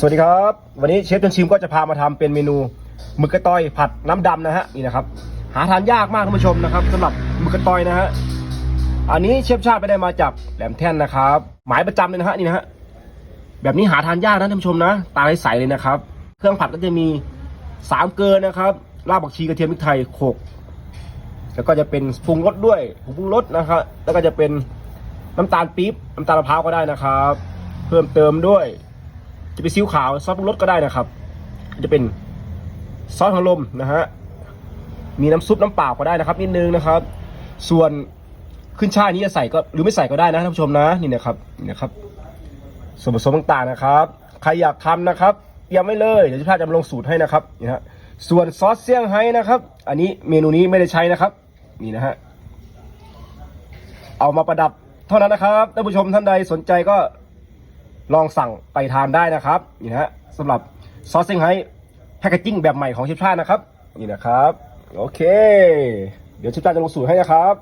สวัสดีครับ วันนี้เชฟจนชิมก็จะพามาทำเป็นเมนูหมึกกระตอยผัดน้ำดำนะฮะนี่นะครับ หาทานยากมากท่านผู้ชมนะครับสำหรับหมึกกระตอยนะฮะอันนี้เชฟชาติไปได้มาจากแหลมแท่นนะครับ หมายประจำเลยนะฮะนี่นะฮะแบบนี้หาทานยากนะท่านผู้ชมนะ ตาใสเลยนะครับ เครื่องผัดก็จะมีสามเกลือนะครับรากผักชีกระเทียมพริกไทยโขกแล้วก็จะเป็นปรุงรสด้วยผงปรุงรสนะครับแล้วก็จะเป็นน้ำตาลปี๊บน้ำตาลมะพร้าวก็ได้นะครับ เพิ่มเติมด้วย จะเป็นซีอิ๊วขาวซอสปรุงรสก็ได้นะครับ จะเป็นซอสของลมนะฮะมีน้ำซุปน้ำเปล่าก็ได้นะครับนิดนึงนะครับ ส่วนขึ้นช่ายนี้จะใส่ก็หรือไม่ใส่ก็ได้นะท่านผู้ชมนะนี่นะครับนี่นะครับ ส่วนผสมต่างๆนะครับ ใครอยากทำนะครับเตรียมไว้เลยเดี๋ยวจะพาจะมาลงสูตรให้นะครับนี่ฮะส่วนซอสเซี่ยงไฮ้นะครับ อันนี้เมนูนี้ไม่ได้ใช้นะครับ นี่นะฮะเอามาประดับเท่านั้นนะครับท่านผู้ชมท่านใดสนใจก็ ลองสั่งไปทานได้นะครับนี่นะฮะสำหรับซอสเซี่ยงไฮ้แพคเกจิ้งแบบใหม่ของเชฟชาตินะครับ นี่นะครับ โอเค เดี๋ยวเชฟชาติจะลงสูตรให้นะครับ